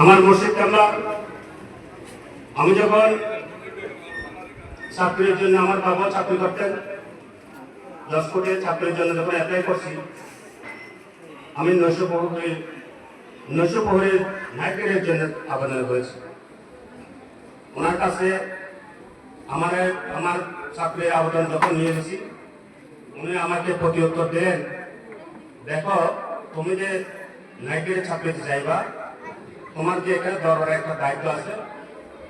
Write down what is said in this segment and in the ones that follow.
আমার মুর্শিদ কামলা আমি যখন চাকরির জন্য আমার বাবা চাকরি করতেন, দশ কোটি চাকরির জন্য যখন অ্যাপ্লাই করছি, আমি নৈশ প্রহরী নৈশ প্রহরীর নায়কের জন্য আবেদন করেছি। ওনার কাছে আমার আমার চাকরির আবেদন যখন নিয়ে গেছি, উনি আমাকে প্রতি উত্তর দেন, দেখো, তুমি যে নাইকের চাকরিতে যাইবা তোমার যে এখানে দরবারে একটা দায়িত্ব আছে?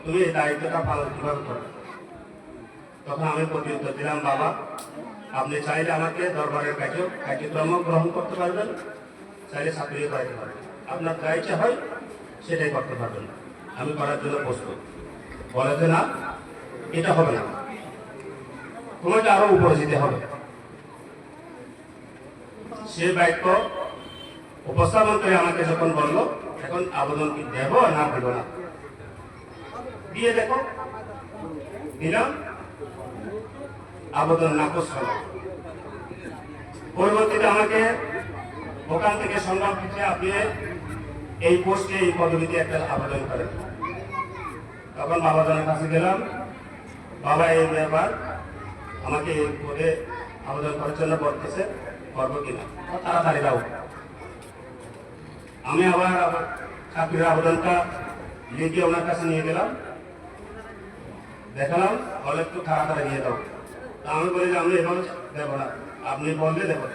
তুমি এই দায়িত্বটা পালন কীভাবে করবে? তখন আমি প্রতি দিলাম, বাবা, আপনি চাইলে আমাকে দরবারের কার্য কার্যক্রম গ্রহণ করতে পারবেন, চাইলে চাকরিও করাতে পারবেন। আপনার যা ইচ্ছা হয় সেটাই করতে পারবেন। আমি করার জন্য প্রস্তুত। বলে যে না, এটা হবে না। তোমাকে আরও উপরে যেতে হবে। সে বাক্য উপস্থাপন করে আমাকে যখন বলল এখন আবেদন কি দেব না দেব না? দিয়ে দেখো। দিলাম। আবেদন নাকচ হল। পরবর্তীতে আমাকে ওখান থেকে সংগ্রাম দিচ্ছে, আপনি এই পোস্টে, এই পদবিতে একটা আবেদন করেন। তখন বাবা জনের কাছে গেলাম, বাবা, এই ব্যাপার আমাকে এই পদে আবেদন করার জন্য বলতেছে, করব কিনা? তাড়াতাড়ি দাও। আমি আবার আমার চাকরির আবেদনটা লিখে ওনার কাছে নিয়ে গেলাম। দেখালাম বলে একটু তাড়াতাড়ি নিয়ে দাও তা আমি বলি যে আমি এভাবে দেবো না। আপনি বললে দেবো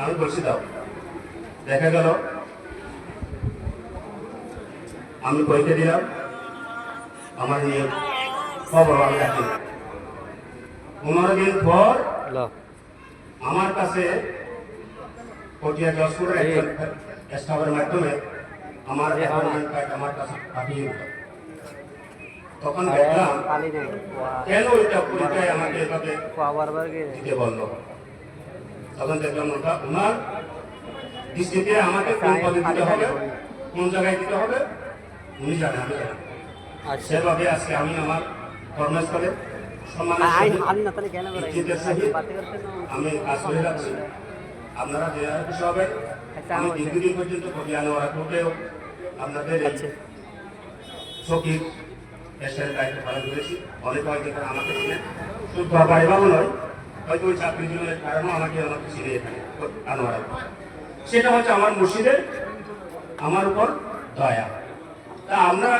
আমি বলছি দাও। দেখা গেল। আমি পরীক্ষা দিলাম। আমার নিয়ে খবর আমি রাখি। পনেরো দিন পর আমার কাছে পটিয়া জজপুরের একজন স্টাফের মাধ্যমে আমার অ্যাপয়েন্টমেন্ট কার্ড আমার কাছে পাঠিয়ে দিল। তখন দেখলাম কেন এটা পরীক্ষায় আমাকে এভাবে দিতে বলল? তখন দেখলাম ওটা ওনার দৃষ্টিতে আমাকে কোন পদে দিতে হবে কোন জায়গায় দিতে হবে উনি জানেন আমি জানি। আচ্ছা। সেভাবে আজকে আমি আমার কর্মস্থলে সম্মানের সহিত আমি কাজ করে যাচ্ছি। আপনারা যে খুশি হবেন আমি দীর্ঘদিন পর্যন্ত কবি আনোয়ারা কোর্টেও আপনাদের আচ্ছা। সখীর পেশার দায়িত্ব পালন করেছি। অনেক হয়তো আমাকে চিনে শুধু বাড়িবাবু নয় হয়তো ওই চাকরি জীবনের কারণেও আমাকে আমাকে চিনে এখানে আনোয়ারা সেটা হচ্ছে আমার মুর্শিদের আমার উপর দয়া। তা আমরা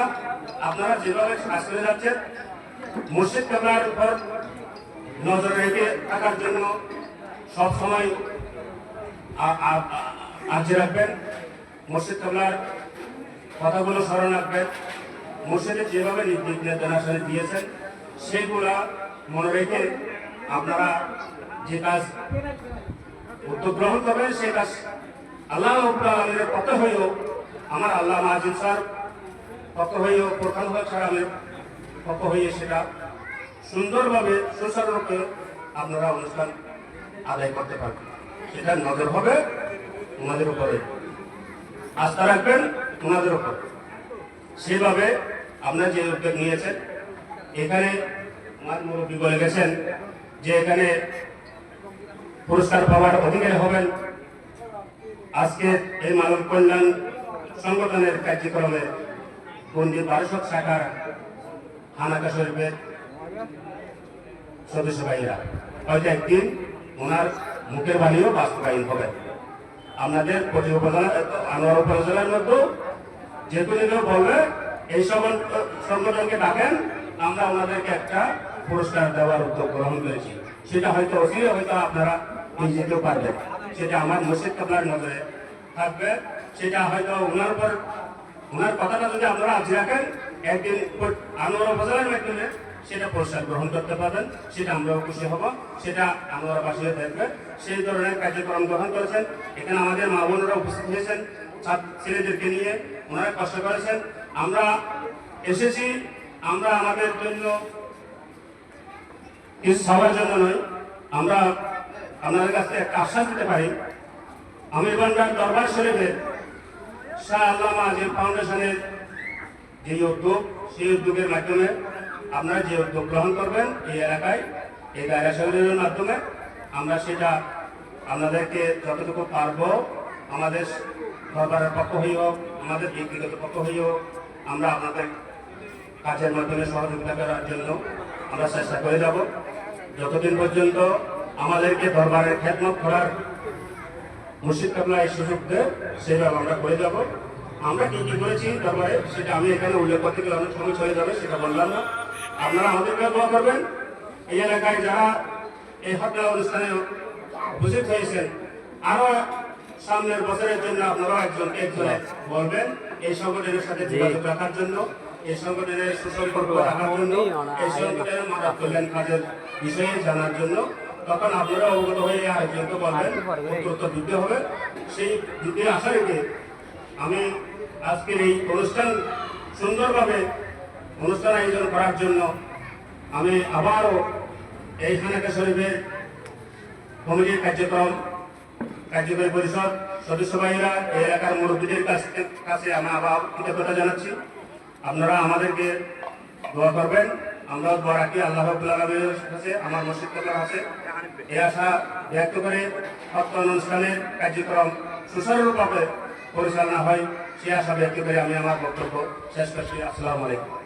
আপনারা যেভাবে কাজ করে যাচ্ছেন মুর্শিদ কাবলার উপর নজর রেখে থাকার জন্য সব আর্জি রাখবেন মুর্শিদ কাবলার কথাগুলো স্মরণ রাখবেন। মুর্শিদের যেভাবে নির্দেশ নির্দেশনা দিয়েছেন সেগুলা মনে রেখে আপনারা যে কাজ উদ্যোগ গ্রহণ করবেন সেই কাজ আল্লাহ আলমের কত হয়েও আমার আল্লাহ মাহাজিদ স্যার কত হয়েও হক স্যার আমের কত হয়ে সেটা সুন্দরভাবে সুচারুরূপে আপনারা অনুষ্ঠান আদায় করতে পারবেন। সেটা নজর হবে ওনাদের উপরে। আস্থা রাখবেন ওনাদের উপর। সেভাবে আপনার যে উদ্যোগ নিয়েছেন, এখানে আমার মুরব্বী বলে গেছেন যে এখানে পুরস্কার পাওয়ার অধিকারী হবেন। আজকে এই মানব কল্যাণ সংগঠনের কার্যক্রমে বন্দি বারোশক শাখার হানাকা শরীফের সদস্য ভাইরা হয়তো একদিন ওনার মুখের বাণীও বাস্তবায়ন হবে। আপনাদের প্রতি আনোয়ার উপজেলার মধ্যে যে কোনো কেউ বলবে, এই সংগঠনকে ডাকেন, আমরা ওনাদেরকে একটা পুরস্কার দেওয়ার উদ্যোগ গ্রহণ করেছি। সেটা হয়তো অচিরে হয়তো আপনারা নিয়ে যেতেও পারবেন। সেটা আমার মসজিদ কাবলার নজরে থাকবে। সেটা হয়তো ওনার উপর ওনার কথাটা যদি আপনারা আজ রাখেন, একদিন আনোয়ার উপজেলার মাধ্যমে সেটা পুরস্কার গ্রহণ করতে পারবেন, সেটা আমরাও খুশি হব, সেটা আনোয়ারবাসীও দেখবে। সেই ধরনের কার্যক্রম গ্রহণ করেছেন। এখানে আমাদের মা বোনেরা উপস্থিত হয়েছেন ছেলেদেরকে নিয়ে ওনারা কষ্ট করেছেন। আমরা এসেছি, আমরা আমাদের জন্য কিছু সবার জন্য নয়, আমরা আপনাদের কাছে একটা আশ্বাস দিতে পারি। আমির বান্ডার দরবার শরীফের শাহ আল্লামা আজিম ফাউন্ডেশনের যে উদ্যোগ, সেই উদ্যোগের মাধ্যমে আপনারা যে উদ্যোগ গ্রহণ করবেন এই এলাকায়, এই দায়রা শহরের মাধ্যমে, আমরা সেটা আপনাদেরকে যতটুকু পারব, আমাদের সরকারের পক্ষ হয়ে হোক আমাদের ব্যক্তিগত পক্ষ হয়ে হোক আমরা আপনাদের কাজের মাধ্যমে সহযোগিতা করার জন্য আমরা চেষ্টা করে যাব। যতদিন পর্যন্ত আমাদেরকে দরবারের খেদমত করার মুর্শিদ কাবলা এই সুযোগ দেয়, সেভাবে আমরা করে যাব। আমরা কি কি করেছি দরবারে, সেটা আমি এখানে উল্লেখ করতে গেলে অনেক সময় চলে যাবে, সেটা বললাম না। আপনারা আমাদেরকে দোয়া করবেন। এই এলাকায় যারা এই হত্যা অনুষ্ঠানে উপস্থিত হয়েছেন আরও সামনের বছরের জন্য আপনারা একজন একজনে বলবেন এই সংগঠনের সাথে যোগাযোগ রাখার জন্য এই সংগঠনের সুসম্পর্ক রাখার জন্য এই সংগঠনের মানব কল্যাণ কাজের বিষয়ে জানার জন্য। তখন আপনারা অবগত হয়ে আরেকজনকে বলবেন উত্তর দিতে হবে। সেই দিতে আশা রেখে আমি আজকের এই অনুষ্ঠান সুন্দরভাবে অনুষ্ঠান আয়োজন করার জন্য আমি আবারও এই খানাকা শরীফের কমিটির কার্যক্রম, কার্যকরী পরিষদ, সদস্য ভাইয়েরা, এই এলাকার মুরব্বীদের কাছ আমি আবার কৃতজ্ঞতা জানাচ্ছি। আপনারা আমাদেরকে দোয়া করবেন। আমরা দোয়া রাখি। আল্লাহ আলামিনের কাছে, আমার মসজিদ কথার আছে। এই আশা ব্যক্ত করে সত্য অনুষ্ঠানের কার্যক্রম সুচারুরূপে পরিচালনা হয়, সে আশা ব্যক্ত করে আমি আমার বক্তব্য শেষ করছি। আসসালামু আলাইকুম।